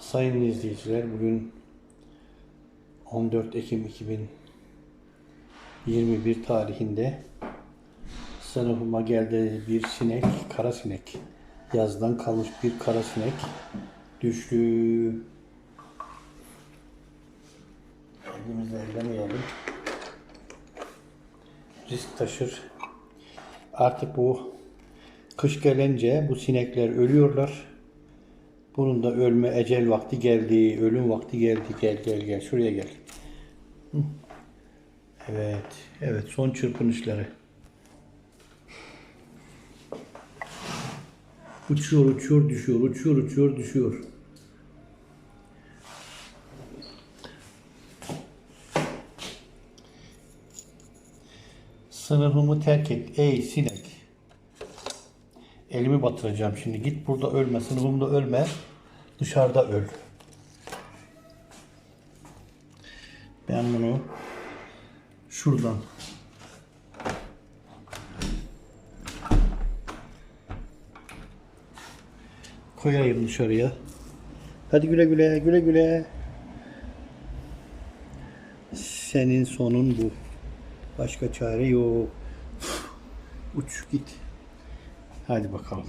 Sayın izleyiciler bugün 14 Ekim 2021 tarihinde sınıfıma geldi bir sinek, kara sinek. Yazdan kalmış bir kara sinek düştü. Elimizle ellemeyelim. Risk taşır. Artık bu kış gelince bu sinekler ölüyorlar. Bunun da ölme ecel vakti geldi, ölüm vakti geldi. Gel gel gel şuraya gel. Evet, evet son çırpınışları. Uçuyor, uçuyor, düşüyor, uçuyor, uçuyor, düşüyor. Sınıfımı terk et ey sinek. Elimi batıracağım şimdi. Git burada ölme. Sınıfımda ölme. Dışarıda öl. Ben bunu şuradan koyayım dışarıya. Hadi güle güle, güle güle. Senin sonun bu. Başka çare yok. Uç git. Hadi bakalım.